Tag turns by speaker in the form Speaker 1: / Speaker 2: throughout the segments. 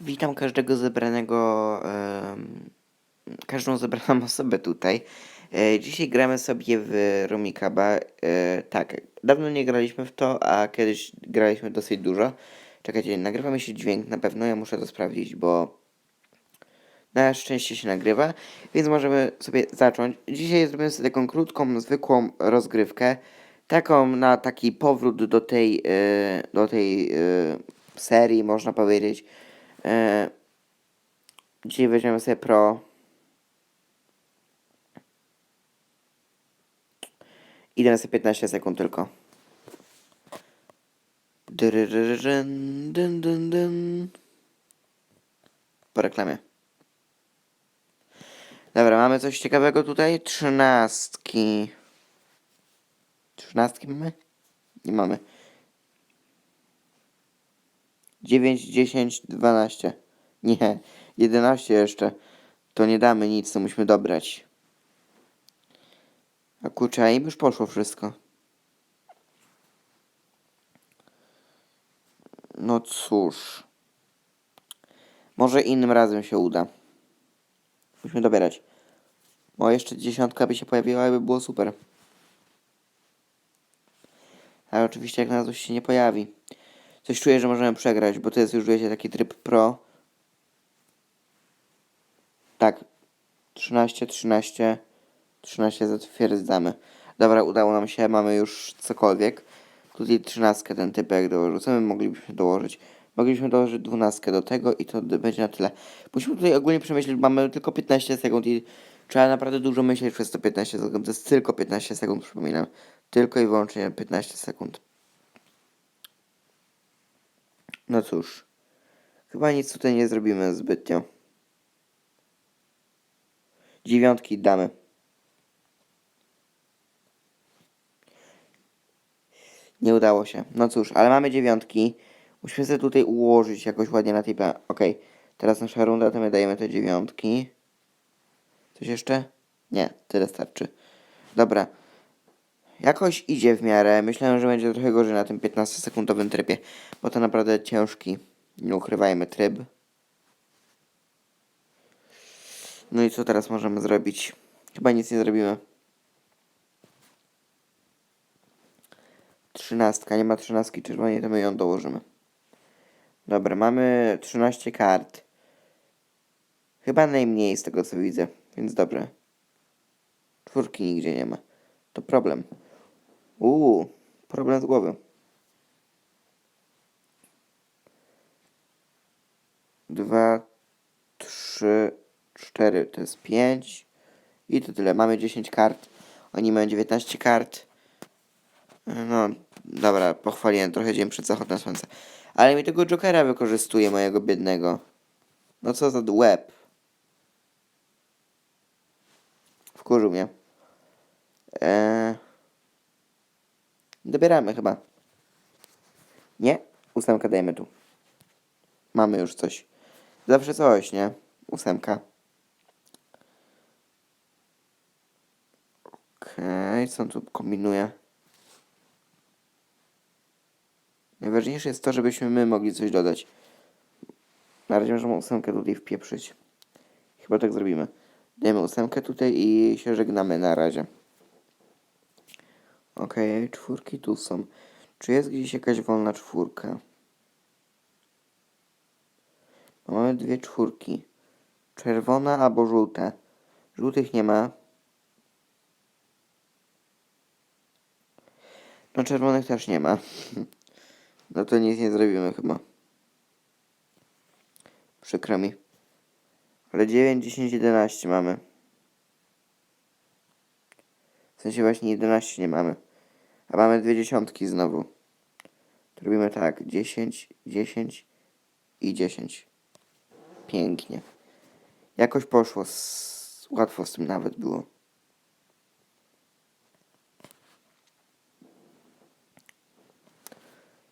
Speaker 1: Witam każdego zebranego, każdą zebraną osobę tutaj. E, dzisiaj gramy sobie w Rumikaba. E, tak, dawno nie graliśmy w to, a kiedyś graliśmy dosyć dużo. Czekajcie, nagrywa mi się dźwięk, na pewno ja muszę to sprawdzić, bo na szczęście się nagrywa, więc możemy sobie zacząć. Dzisiaj zrobimy sobie taką krótką, zwykłą rozgrywkę, taką na taki powrót do tej, e, do tej serii, można powiedzieć. E, dzisiaj weźmiemy sobie Pro. Idę sobie 15 sekund tylko. Dyn, dyn. Po reklamie. Dobra, mamy coś ciekawego tutaj. Trzynastki. Trzynastki mamy? Nie mamy. 9, 10, 12. Nie, 11 jeszcze. To nie damy nic, to musimy dobrać. A kurczę, im już poszło wszystko. No cóż. Może innym razem się uda. Musimy dobierać. O, jeszcze dziesiątka by się pojawiła by było super. Ale oczywiście jak na coś się nie pojawi. Coś czuję, że możemy przegrać, bo to jest już wiecie taki tryb pro. Tak. 13, 13, 13 zatwierdzamy. Dobra, udało nam się, mamy już cokolwiek. Tutaj 13 ten typek dołożył. Co my moglibyśmy dołożyć? Moglibyśmy dołożyć 12 do tego i to będzie na tyle. Musimy tutaj ogólnie przemyśleć, mamy tylko 15 sekund i trzeba naprawdę dużo myśleć przez to 15 sekund. To jest tylko 15 sekund, przypominam. Tylko i wyłącznie 15 sekund. No cóż, chyba nic tutaj nie zrobimy zbytnio. Dziewiątki damy. Nie udało się. No cóż, ale mamy dziewiątki. Musimy sobie tutaj ułożyć jakoś ładnie na tej plan. Okej, teraz nasza runda, to my dajemy te dziewiątki. Coś jeszcze? Nie, tyle starczy. Dobra. Jakoś idzie w miarę. Myślałem, że będzie trochę gorzej na tym 15-sekundowym trybie, bo to naprawdę ciężki. Nie ukrywajmy tryb. No i co teraz możemy zrobić? Chyba nic nie zrobimy. Trzynastka, nie ma trzynastki czerwonej, to my ją dołożymy. Dobra, mamy 13 kart. Chyba najmniej z tego co widzę, więc dobrze. Czwórki nigdzie nie ma. To problem. Uuu, problem z głowy. Dwa, trzy, cztery, to jest pięć. I to tyle. Mamy 10 kart. Oni mają 19 kart. No, dobra, pochwaliłem trochę dzień przed zachodem słońca. Ale mi tego Jokera wykorzystuje, mojego biednego. No co za łeb. Wkurzył mnie. Eee... Dobieramy chyba. Nie? Ósemkę dajemy tu. Mamy już coś. Zawsze coś, nie? Ósemka. Okej, co on tu kombinuje? Najważniejsze jest to, żebyśmy my mogli coś dodać. Na razie możemy ósemkę tutaj wpieprzyć. Chyba tak zrobimy. Dajemy ósemkę tutaj i się żegnamy na razie. Okej, czwórki tu są. Czy jest gdzieś jakaś wolna czwórka? No, mamy dwie czwórki. Czerwona albo żółte. Żółtych nie ma. No czerwonych też nie ma. No to nic nie zrobimy chyba. Przykro mi. Ale 9, 10, 11 mamy. W sensie właśnie 11 nie mamy. A mamy dwie dziesiątki znowu. To robimy tak. 10, 10 i 10. Pięknie. Jakoś poszło. Z... Łatwo z tym nawet było.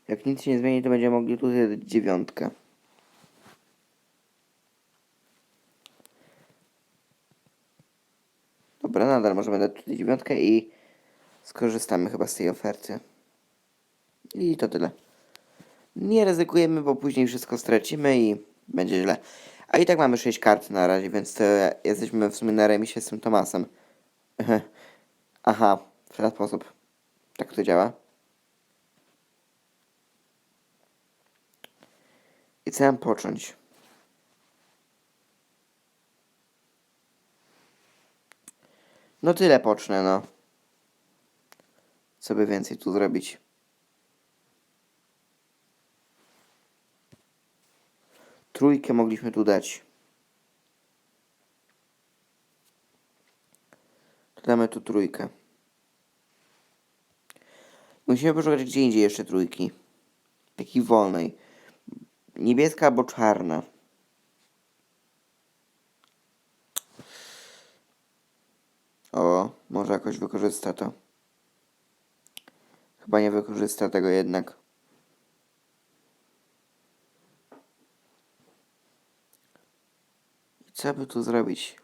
Speaker 1: Jak nic się nie zmieni, to będziemy mogli tutaj dać dziewiątkę. Dobra, nadal możemy dać tutaj dziewiątkę i skorzystamy chyba z tej oferty. I to tyle. Nie ryzykujemy, bo później wszystko stracimy i będzie źle. A i tak mamy 6 kart na razie, więc to jesteśmy w sumie na remisie z tym Tomasem. Aha, w ten sposób. Tak to działa. I co mam począć? No tyle pocznę, no. By więcej tu zrobić? Trójkę mogliśmy tu dać. Damy tu trójkę. Musimy poszukać gdzie indziej jeszcze trójki. Takiej wolnej. Niebieska albo czarna. O, może jakoś wykorzysta to. Chyba nie wykorzysta tego jednak. I co by tu zrobić?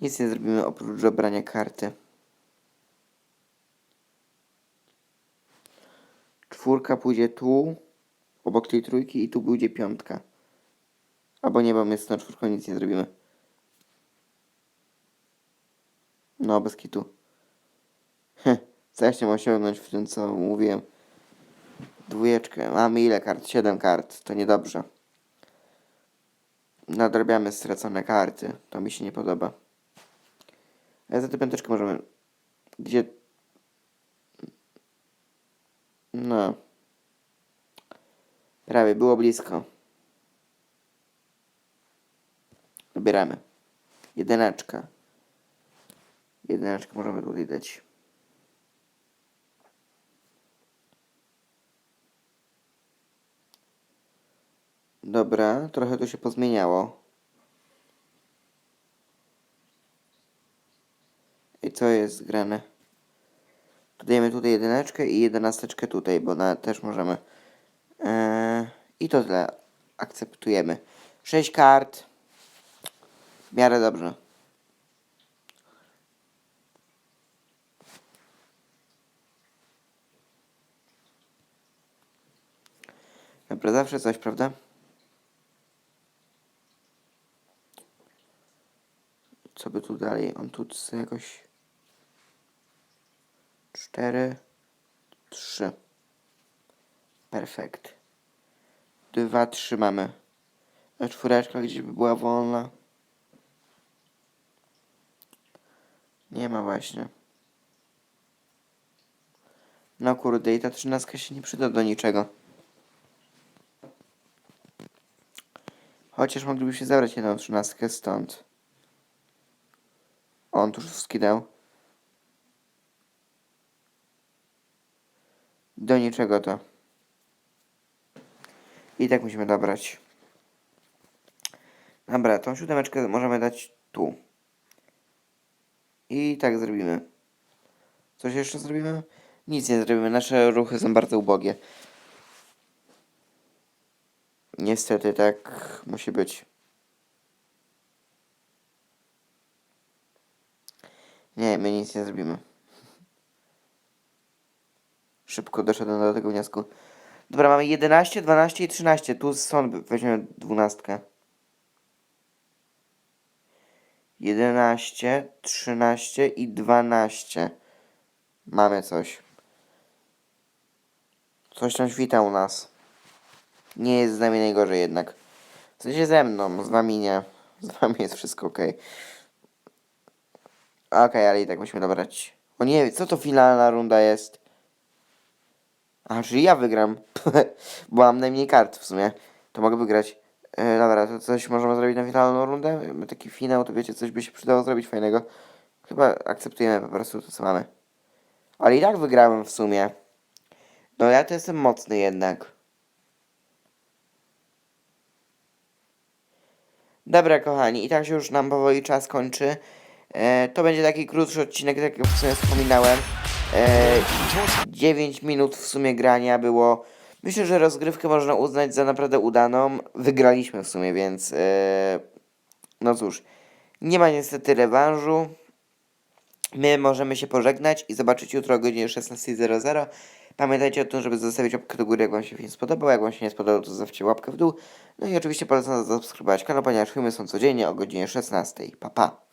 Speaker 1: Nic nie zrobimy oprócz zabrania karty. Czwórka pójdzie tu, obok tej trójki i tu pójdzie piątka. Albo nie, bo my z tą czwórką nic nie zrobimy. No, bez kitu. Co ja chciałem osiągnąć w tym, co mówiłem? Dwójeczkę. Mamy ile kart? Siedem kart. To niedobrze. Nadrabiamy stracone karty. To mi się nie podoba. Ale za tę piąteczkę możemy... Gdzie... No. Prawie, było blisko. Dobieramy. Jedyneczka. Jedyneczkę możemy tutaj dać. Dobra, trochę tu się pozmieniało. I co jest grane? Dodajemy tutaj jedyneczkę i jedenasteczkę tutaj, bo na, też możemy. Eee, I to tyle. Akceptujemy. Sześć kart. W miarę dobrze. Dobra, zawsze coś, prawda? Co by tu dalej? On tu jakoś... Cztery... Trzy. Perfekt. Dwa, trzy mamy. A czwóreczka gdzieś by była wolna. Nie ma właśnie. No kurde, i ta trzynastka się nie przyda do niczego. Chociaż moglibyśmy zabrać jedną trzynastkę stąd. On tu skinął. Do niczego to. I tak musimy dobrać. Dobra, tą siódemeczkę możemy dać tu. I tak zrobimy. Coś jeszcze zrobimy? Nic nie zrobimy. Nasze ruchy są bardzo ubogie. Niestety tak musi być. Nie, my nic nie zrobimy. Szybko doszedłem do tego wniosku. Dobra, mamy 11, 12 i 13. Tu stąd weźmiemy dwunastkę. 11, 13 i 12. Mamy coś. Coś tam świta u nas. Nie jest z nami najgorzej jednak. W sensie ze mną, z wami nie. Z wami jest wszystko ok. Okej, ale i tak musimy dobrać. O nie, co to finalna runda jest? A, czyli ja wygram. Bo mam najmniej kart w sumie. To mogę wygrać. E, dobra, to coś możemy zrobić na finalną rundę? Taki finał, to wiecie, coś by się przydało zrobić fajnego. Chyba akceptujemy po prostu to, co mamy. Ale i tak wygrałem w sumie. No ja to jestem mocny jednak. Dobra, kochani, i tak się już nam powoli czas kończy. E, to będzie taki krótszy odcinek, tak jak w sumie wspominałem. E, 9 minut w sumie grania było. Myślę, że rozgrywkę można uznać za naprawdę udaną. Wygraliśmy w sumie, więc e, no cóż, nie ma niestety rewanżu. My możemy się pożegnać i zobaczyć jutro o godzinie 16.00. Pamiętajcie o tym, żeby zostawić łapkę do góry, jak Wam się film spodobał. Jak Wam się nie spodobał, to zostawcie łapkę w dół. No i oczywiście polecam zasubskrybować kanał, ponieważ filmy są codziennie o godzinie 16. Pa, pa!